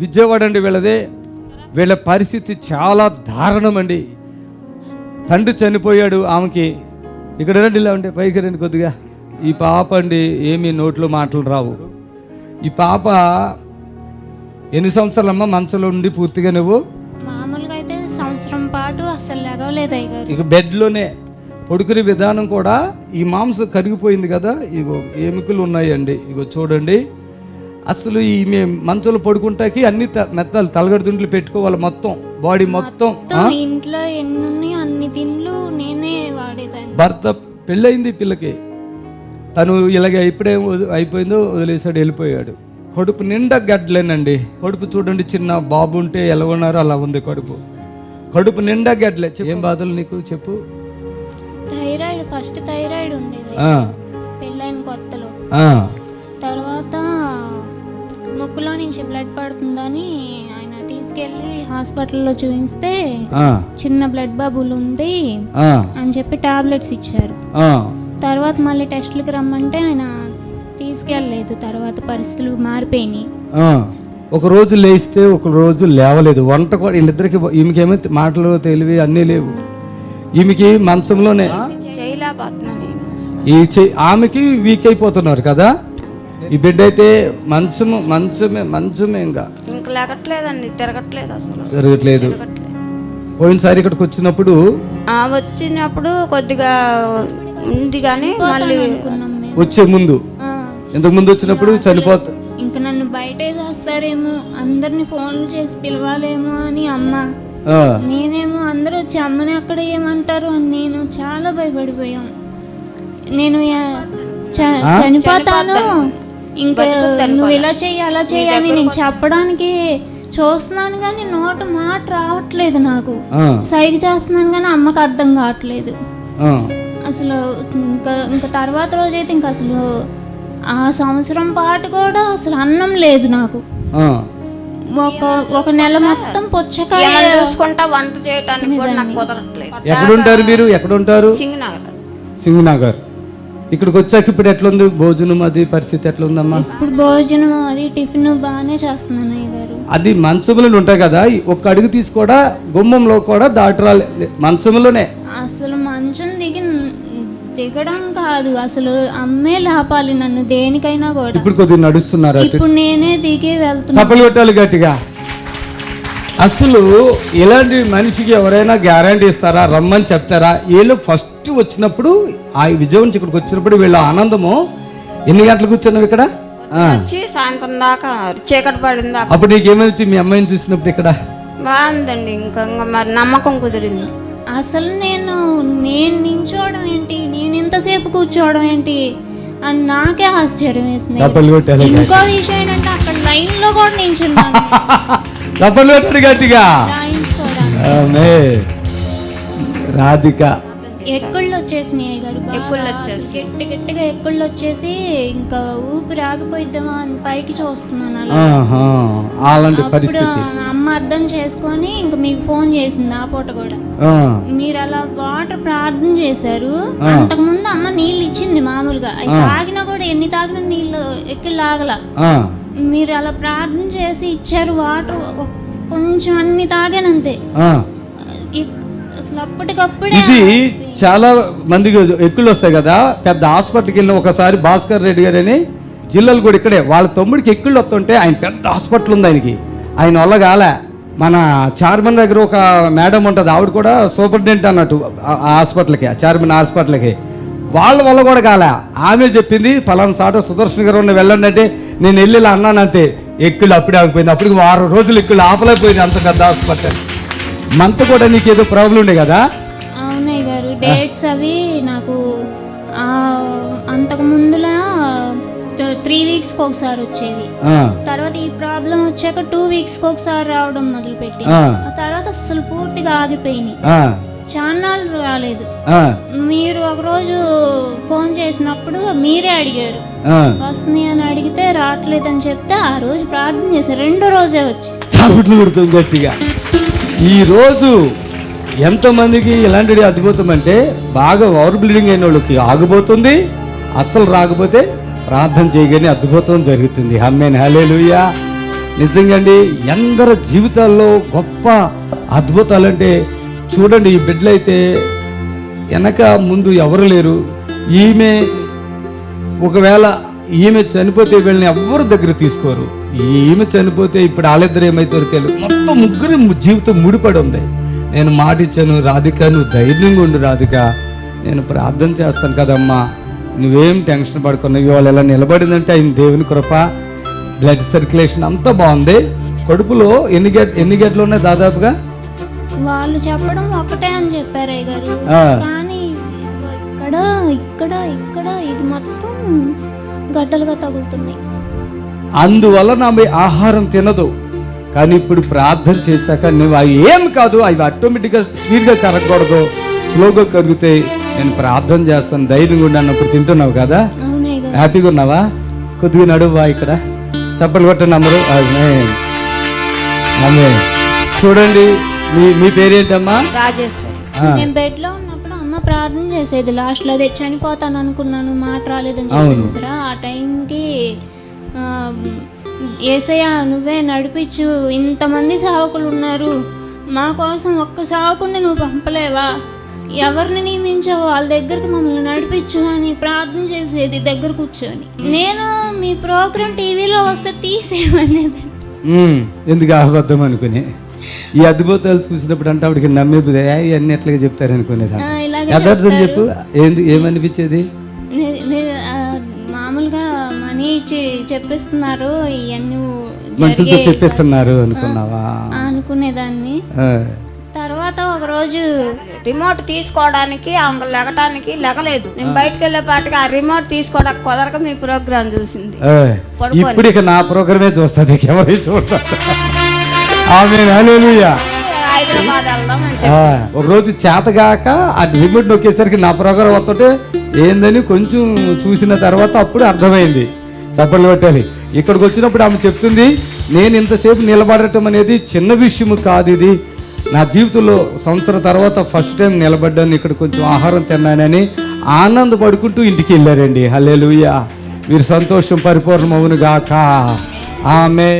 విజయవాడ అండి వీళ్ళదే. వీళ్ళ పరిస్థితి చాలా దారుణం అండి తండ్రి చనిపోయాడు ఆమెకి. ఇక్కడ రండి ఇలా ఉంటే పైకి రండి కొద్దిగా. ఈ పాప అండి ఏమీ నోట్లో మాటలు రావు. ఈ పాప ఎన్ని సంవత్సరాలమ్మా మంచంలో ఉండి పూర్తిగా నువ్వు? మామూలుగా అయితే సంవత్సరం పాటు అసలు ఇక బెడ్లోనే పడుకునే విధానం కూడా ఈ మాంసం కరిగిపోయింది కదా. ఇగో ఎముకలు ఉన్నాయండి. ఇగో చూడండి. అసలు ఈ మే మంచంలో పడుకుంటాకి అన్ని మెత్తలు తలగడుతుంట్లు పెట్టుకోవాలి మొత్తం బాడీ మొత్తం ఇంట్లో ఎన్ని అన్ని తిండ్లు నేనే వాడేదాన్ని. భర్త పెళ్ళయింది పిల్లకి. తను ఇలాగ ఇప్పుడే అయిపోయిందో వదిలేసాడు వెళ్ళిపోయాడు. కడుపు నిండా గడ్డలేనండి కడుపు చూడండి చిన్న బాబు ఉంటే ఎలా ఉన్నారో అలా ఉంది కడుపు. కడుపు నిండా గడ్డలే. ఏం బాధలు నీకు? చెప్పు. థైరాయిడ్ ఫస్ట్ థైరాయిడ్ ఉండేది. పెళ్ళైన కొత్తలో. ముక్కులో నుంచి బ్లడ్ పడుతుందని ఆయన తీసుకెళ్ళి హాస్పిటల్లో చూపిస్తే ఆ, చిన్న బ్లడ్ బబుల్ ఉంది ఆ, అని చెప్పి టాబ్లెట్స్ ఇచ్చారు. ఆ. తర్వాత మళ్ళీ టెస్ట్లకి రమ్మంటే ఆయన తీసుకెళ్ళలేదు. తర్వాత పరిస్థితులు మారిపోయినాయి. ఆ. ఒక రోజు లేస్తే ఒక రోజు లేవలేదు. వంట కూడా వీళ్ళిద్దరికి ఈమెకేమో మాటలు తెలివి అన్నీ లేవు. ఈమెకి మంచంలోనే. ఈ చెయ్యి ఆమెకి వీక్ అయిపోతున్నారు కదా? ఈ బిడ్డ అయితే మంచము మంచమే మంచమే ఇంకా. ఇంక లెగట్లేదండి తిరగట్లేదు అసలు. జరగట్లేదు తిరగట్లేదు. పోయినసారి ఇక్కడికి వచ్చినప్పుడు ఆ, వచ్చినప్పుడు కొద్దిగా ఉంది కానీ మళ్ళీ వచ్చే ముందు. ఆ, ఇంతకు ముందు వచ్చినప్పుడు చనిపోతా ఇంకా నన్ను బయటే చేస్తారేమో అందరిని ఫోన్లు చేసి పిలవాలేమో అని అమ్మ. ఆ, నేనేమో అందరూ వచ్చి అమ్మని అక్కడ ఏమంటారు? అని నేను చాలా భయపడిపోయాం. నేను యా- చ- చనిపోతాను. ఇంకా నువ్వు ఇలా చెయ్యి అలా చెయ్యి అని నేను చెప్పడానికి చూస్తున్నాను కానీ నోట మాట రావట్లేదు నాకు. ఆ, సైగ చేస్తున్నాను కానీ అమ్మకి అర్థం కావట్లేదు. ఆ, అసలు ఇంకా ఇంకా తర్వాత రోజైతే ఇంకా అసలు ఆ సంవత్సరం పాటు కూడా అసలు అన్నం లేదు నాకు. ఆ. ఒక ఒక నెల మొత్తం పుచ్చకాయ ఏమైనా చూసుకుంటా వంట చేయడానికి కూడా నాకు కుదరట్లేదు. ఎక్కడుంటారు మీరు? ఎక్కడుంటారు? సింగనగర్. సింగనగర్. ఇక్కడికి వచ్చాక ఇప్పుడు ఎట్లుంది? భోజనం అది పరిస్థితి ఎట్లుందమ్మా? ఇప్పుడు భోజనం అది టిఫిన్ బాగానే చేస్తున్నాను గారు. అది మంచంలో ఉంటాయి కదా ఒక్క అడుగు తీసి కూడా గుమ్మంలో కూడా దాటరాలి. మంచంలోనే అసలు మంచం దిగి దిగడం కాదు అసలు అమ్మే లాపాలి నన్ను దేనికైనా కూడా. ఇప్పుడు కొద్దిగా నడుస్తున్నారు ఇప్పుడు నేనే దిగి వెళ్తున్నా. చప్పలు కొట్టాలి గట్టిగా. అసలు ఇలాంటి మనిషికి ఎవరైనా గ్యారంటీ ఇస్తారా? రమ్మని చెప్తారా? వీళ్ళు ఫస్ట్ వచ్చినప్పుడు ఆ విజయం నుంచి ఇక్కడికి వచ్చినప్పుడు వీళ్ళ ఆనందము ఎన్ని గంటలకు కూర్చున్నావు ఇక్కడ. వచ్చి సాయంత్రం దాకా చీకటి పడిన దాకా అప్పుడు నీకేమైంది మీ అమ్మాయిని చూసినప్పుడు ఇక్కడ? బాగుందండి ఇంకా ఇంకా మరి నమ్మకం కుదిరింది. అసలు నేను నేను నించోవడం ఏంటి? నేను ఇంతసేపు కూర్చోవడం ఏంటి? అని నాకే ఆశ్చర్యం వేసింది. చప్పలు కొట్టాలి ఇంకో విషయం ఏంటంటే అక్కడ లైన్లో కూడా నించున్నాను. చప్పలు కొట్టాడు గట్టిగా. రాధిక ఎక్కుళ్ళు వచ్చేసినాయి గారు? ఎక్కుళ్ళు వచ్చేసి. గట్టి గట్టిగా ఎక్కుళ్ళు వచ్చేసి ఇంకా ఊపిరి ఆగిపోయిద్దామా అని పైకి చూస్తున్నాను. అలాంటి అప్పుడు పరిస్థితి. అమ్మ అర్థం చేసుకొని ఇంకా మీకు ఫోన్ చేసింది ఆ పూట కూడా. మీరు అలా వాటర్ ప్రార్థన చేశారు. అంతకు ముందు అమ్మ నీళ్ళు ఇచ్చింది మామూలుగా. అవి తాగినా కూడా ఎన్ని తాగినా నీళ్ళు ఎక్కి లాగల. మీరు అలా ప్రార్థన చేసి ఇచ్చారు వాటర్. కొంచెం అన్ని తాగానంతే. ఇది చాలా మందికి ఎక్కులు వస్తాయి కదా. పెద్ద హాస్పిటల్కి వెళ్ళిన ఒకసారి భాస్కర్ రెడ్డి గారు అని జిల్లాలు కూడా ఇక్కడే. వాళ్ళ తమ్ముడికి ఎక్కుళ్ళు వస్తుంటే ఆయన పెద్ద హాస్పిటల్ ఉంది ఆయనకి. ఆయన వల్ల కాలే మన చార్మన్ దగ్గర ఒక మేడం ఉంటుంది. ఆవిడ కూడా సూపరింటెండెంట్ అన్నట్టు హాస్పిటల్కి ఆ చార్మన్ హాస్పిటల్కి. వాళ్ళ వల్ల కూడా కాలే. ఆమె చెప్పింది పలానా సాట సుదర్శన్ గారు ఉన్న వెళ్ళండి అంటే నేను వెళ్ళి ఇలా అన్నాను అంతే ఎక్కులు అప్పుడే ఆగిపోయింది. అప్పటికి వారం రోజులు ఎక్కులు ఆపలేకపోయింది అంత పెద్ద హాస్పిటల్. మంత్ కూడా నీకు ఏదో ప్రాబ్లం ఉండే కదా? అవునయ్య గారు డేట్స్ అవి నాకు అంతకు ముందులా త్రీ వీక్స్కి ఒకసారి వచ్చేవి. తర్వాత ఈ ప్రాబ్లం వచ్చాక టూ వీక్స్కి ఒకసారి రావడం మొదలుపెట్టి తర్వాత అసలు పూర్తిగా ఆగిపోయినాయి. చాన్నాళ్ళు రాలేదు. మీరు ఒకరోజు ఫోన్ చేసినప్పుడు మీరే అడిగారు. వస్తుంది అని అడిగితే రావట్లేదని చెప్తే ఆ రోజు ప్రార్థన చేశారు. రెండో రోజే వచ్చి చప్పట్లు కొడుతుంది గట్టిగా ఈరోజు ఎంతమందికి ఇలాంటి అద్భుతం అంటే బాగా ఓవర్ బ్లీడింగ్ అయిన వాళ్ళకి ఆగిపోతుంది అస్సలు రాకపోతే ప్రార్థన చేయగానే అద్భుతం జరుగుతుంది. హమ్మేన్ హలేలుయా నిజంగా అండి ఎందరి జీవితాల్లో గొప్ప అద్భుతాలంటే చూడండి ఈ బిడ్డలు అయితే వెనక ముందు ఎవరు లేరు. ఈమె ఒకవేళ ఈమె చనిపోతే వీళ్ళని ఎవరి దగ్గర తీసుకోరు? ఈమె చనిపోతే ఇప్పుడు వాళ్ళిద్దరు ఏమవుతారో తెలియదు మొత్తం ముగ్గురు జీవితం ముడిపడి ఉంది నేను మాట ఇచ్చాను రాధిక నువ్వు ధైర్యంగా ఉండు రాధిక. నేను ప్రార్థన చేస్తాను కదమ్మా. నువ్వేం టెన్షన్ పడుకున్నావు ఇవాళ ఇలా నిలబడిందంటే ఆయన దేవుని కృప బ్లడ్ సర్క్యులేషన్ అంతా బాగుంది. కడుపులో ఎన్ని గెట్ ఎన్ని గెట్లు ఉన్నాయి దాదాపుగా? వాళ్ళు చెప్పడం ఒకటే అని చెప్పారు గారు. కానీ ఇక్కడ ఇక్కడ ఇక్కడ ఇది మొత్తం గడ్డలుగా తగులుతున్నాయి. అందువలన ఆమె ఆహారం తినదు. కానీ ఇప్పుడు ప్రార్థన చేశాక నువ్వు అవి ఏం కాదు అవి ఆటోమేటిక్గా స్పీడ్గా కరగకూడదు. స్లోగా కరుగుతాయి నేను ప్రార్థన చేస్తాను ధైర్యంగా ఉండి అన్నప్పుడు తింటున్నావు కదా? హ్యాపీగా ఉన్నావా? కొద్దిగా నడువా ఇక్కడ. చప్పలు కొట్టండి ఆమేన్. ఆమేన్. చూడండి మీ మీ పేరేంటమ్మా? నేను బెడ్లో ఉన్నప్పుడు అమ్మ ప్రార్థన చేసేది. లాస్ట్లో అదే చనిపోతాను అనుకున్నాను మాట రాలేదని సరే ఆ టైంకి ఏసయ్య నువ్వే నడిపించు. ఇంతమంది సేవకులు ఉన్నారు మా కోసం ఒక్క సేవకుడిని నువ్వు పంపలేవా? ఎవరిని నియమించావో వాళ్ళ దగ్గరికి మమ్మల్ని నడిపించు అని ప్రార్థన చేసేది దగ్గర కూర్చొని. నేను మీ ప్రోగ్రామ్ టీవీలో వస్తే తీసేయమనేది. ఉమ్, ఎందుకు అబద్ధం అనుకుని? ఈ అద్భుతాలు చూసినప్పుడు అంటే ఆవిడకి నమ్మే బుద్ధి, "ఏ, ఇవన్నీ ఎట్లాగా చెప్తారు అనుకునేది ఆ, ఇలాగే యథార్థం చెప్పు. ఏంది ఏమనిపించేది? చెప్పిస్తున్నారు ఇవన్నీ మనుషులతో చెప్పేస్తున్నారు అనుకున్నావా? అనుకునేదాన్ని. తర్వాత ఒకరోజు రిమోట్ తీసుకోవడానికి ఆమె లెగటానికి లెగలేదు. నేను బయటకు వెళ్ళేపాటికి ఆ రిమోట్ తీసుకోవడానికి కుదరక మీ ప్రోగ్రామ్ చూసింది. ఇప్పుడు ఇక నా ప్రోగ్రామే చూస్తుంది ఎవరి ఆ ఒకరోజు చేతగాక ఆ రిమోట్ నొక్కేసరికి నా ప్రోగ్రాం వస్తుంటే ఏందని కొంచెం చూసిన తర్వాత అప్పుడు అర్థమైంది. చప్పట్లు పెట్టాలి ఇక్కడికి వచ్చినప్పుడు ఆమె చెప్తుంది నేను ఇంతసేపు నిలబడటం అనేది చిన్న విషయం కాదు ఇది. నా జీవితంలో సంవత్సరం తర్వాత ఫస్ట్ టైం నిలబడ్డాను ఇక్కడ కొంచెం ఆహారం తిన్నానని ఆనందపడుకుంటూ ఇంటికి వెళ్ళారండి. హల్లెలూయా. మీరు సంతోషం పరిపూర్ణమవును గాక ఆమె